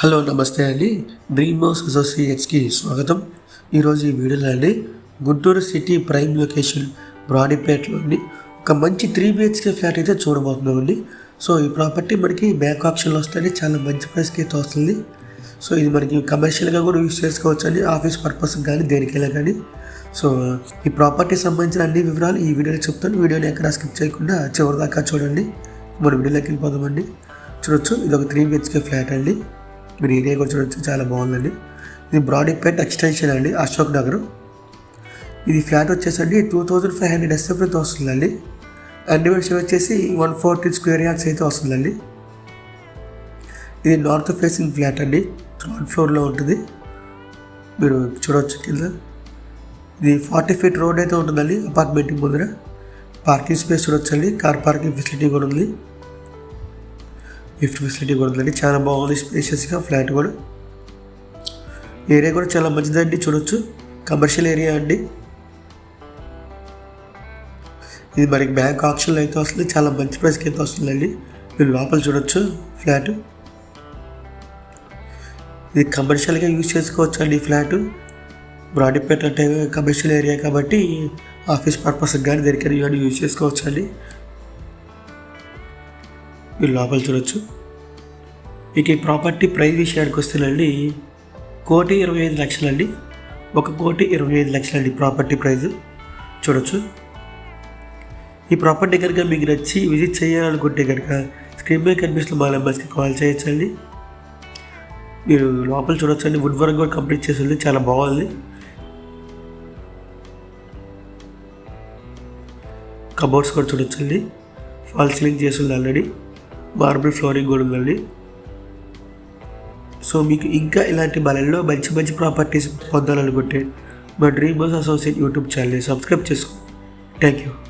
Hello నమస్తే అండి. Dream house అసోసియేట్స్కి స్వాగతం. ఈరోజు ఈ వీడియోలో అండి గుంటూరు సిటీ ప్రైమ్ లొకేషన్ బ్రాడీపేటలోని ఒక మంచి త్రీ బిహెచ్కే ఫ్లాట్ అయితే చూడబోతున్నామండి. సో ఈ ప్రాపర్టీ మనకి బ్యాక్ ఆప్షన్లో వస్తుంది చాలా మంచి ప్రైస్కి అయితే వస్తుంది. సో ఇది మనకి కమర్షియల్గా కూడా యూస్ చేసుకోవచ్చు అండి ఆఫీస్ పర్పస్ కానీ దేనికైనా కానీ. సో ఈ ప్రాపర్టీ సంబంధించిన అన్ని వివరాలు ఈ వీడియోలో చెప్తాను. వీడియోని ఎక్కడ స్కిప్ చేయకుండా చివరిదాకా చూడండి. మన వీడియోలోకి వెళ్ళిపోదామండి. చూడొచ్చు ఇది ఒక త్రీ బిహెచ్కే ఫ్లాట్ అండి. మీరు ఏరియా కూడా చూడొచ్చు చాలా బాగుందండి. ఇది బ్రాడీపేట్ ఎక్స్టెన్షన్ అండి అశోక్ నగర్. ఇది ఫ్లాట్ వచ్చేసండి టూ థౌజండ్ ఫైవ్ హండ్రెడ్ ఎస్ఎఫ్తో వస్తుందండి. అండ్ డిమెన్షన్ వచ్చేసి వన్ ఫార్టీ స్క్వేర్ యార్డ్స్ అయితే వస్తుందండి. ఇది నార్త్ ఫేసింగ్ ఫ్లాట్ అండి థర్డ్ ఫ్లోర్లో ఉంటుంది. మీరు చూడవచ్చు కింద. ఇది ఫార్టీ ఫీట్ రోడ్ అయితే ఉంటుందండి అపార్ట్మెంట్ ముందర. పార్కింగ్ స్పేస్ చూడొచ్చండి కార్ పార్కింగ్ ఫెసిలిటీ కూడా ఉంది. లిఫ్ట్ ఫెసిలిటీ కూడా ఉందండి. చాలా బాగుంది. స్పేషియస్గా ఫ్లాట్ కూడా. ఏరియా కూడా చాలా మంచిదండి చూడొచ్చు. కమర్షియల్ ఏరియా అండి. ఇది మనకి బ్యాంక్ ఆప్షన్లో అయితే వస్తుంది. చాలా మంచి ప్రైస్కి అయితే వస్తుందండి. మీరు లోపల చూడొచ్చు ఫ్లాట్. ఇది కమర్షియల్గా యూజ్ చేసుకోవచ్చు అండి ఫ్లాట్. బ్రాడీపేట అంటే కమర్షియల్ ఏరియా కాబట్టి ఆఫీస్ పర్పస్కి కానీ దేనికైనా కానీ యూజ్ చేసుకోవచ్చు అండి మీరు లోపల చూడొచ్చు. ఇక ఈ ప్రాపర్టీ ప్రైస్ విషయానికి వస్తేనండి కోటి ఇరవై ఐదు లక్షలండి. ఒక కోటి ఇరవై ఐదు లక్షలండి ప్రాపర్టీ ప్రైస్. చూడొచ్చు. ఈ ప్రాపర్టీ కనుక మీకు నచ్చి విజిట్ చేయాలనుకుంటే కనుక స్క్రీన్ మీద కనిపిస్తున్న మా నెంబర్స్కి కాల్ చేయొచ్చండి. మీరు లోపల చూడొచ్చండి. వుడ్ వర్క్ కూడా కంప్లీట్ చేసి ఉంది చాలా బాగుంది. కబోర్డ్స్ కూడా చూడొచ్చండి. ఫాల్ సీలింగ్ చేసి ఉంది ఆల్రెడీ. మార్బుల్ ఫ్లోరింగ్ కూడా ఉందండి. సో మీకు ఇంకా ఇలాంటి బలంలో మంచి మంచి ప్రాపర్టీస్ పొందాలనుకుంటే మా డ్రీమ్ హౌస్ అసోసియేట్ యూట్యూబ్ ఛానల్ని సబ్స్క్రైబ్ చేసుకో. Thank you